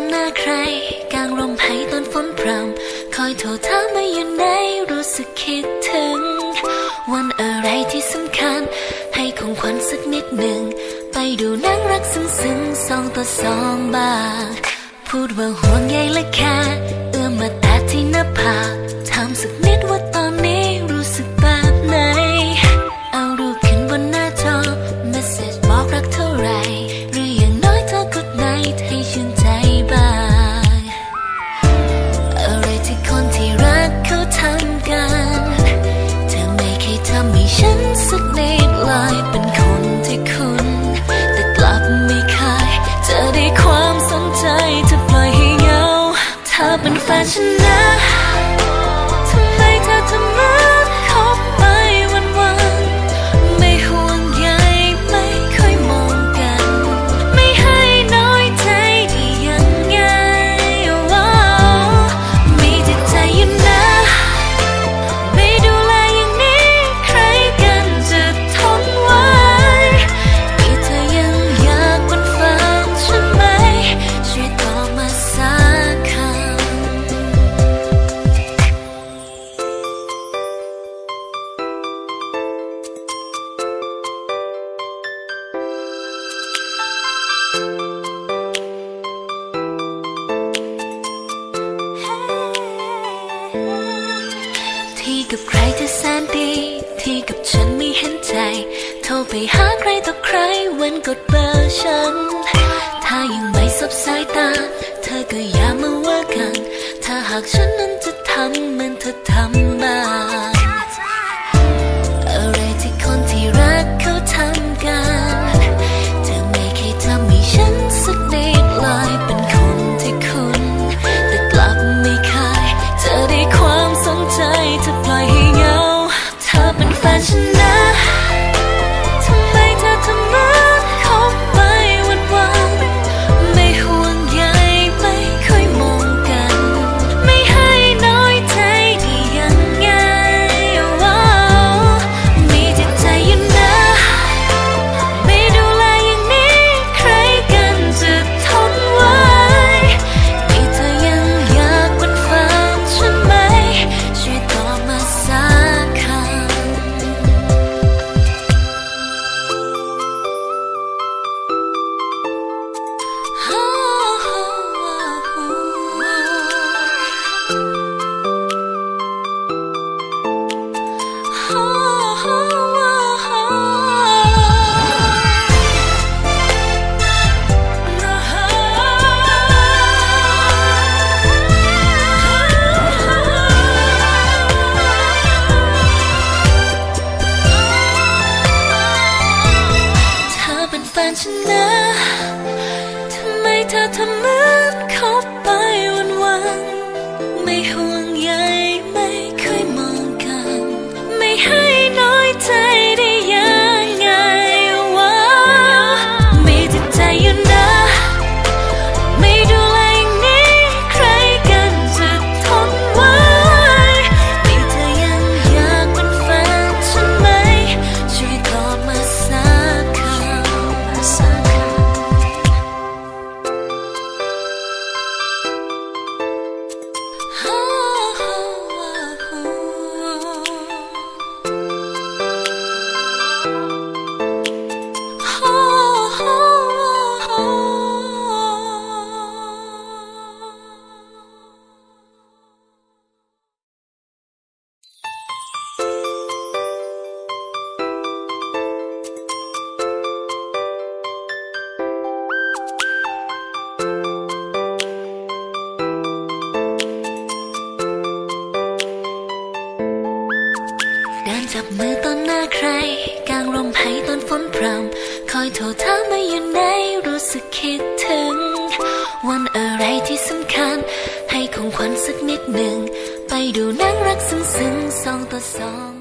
อนหน้าใคร กลางลมหายตอนฝนพรำคอยโทรถามมาอยู่ไหนรู้สึกคิดถึง วันอะไรที่สำคัญ ให้ของขวัญสักนิดหนึ่ง ไปดูนั่งรักซึ้งซึ้งสองต่อสองบาทพูดว่าห่วงใยและแค่ เอื้อมมาแต่ที่หน้าผากถามสักนิด สักนิดเลยเป็นคนที่คุณ แต่กลับไม่เคยจะได้ความสนใจจะปล่อยให้เหงาเธอเป็นแฟนฉันนะ กับใครจะแสนดี ที่กับฉันไม่เห็นใจ โทรไปหาใครต่อใครวันกดเบอร์ฉัน ถ้ายังไม่สบสายตา เธอก็อย่ามาว่ากัน ถ้าหากฉันนั้นจะทำเหมือนเธอทำมา ธอทำเหมือนเขาไปวันวันไม่ห่วงใย ดินจับมือตอนหน้าใคร กลางลมหายตอนฝนพรำคอยโทรถามมาอยู่ไหนรู้สึกคิดถึง วันอะไรที่สำคัญ ให้ของขวัญสักนิดหนึ่ง ไปดูนั่งรักซึ้งๆสองต่อสอง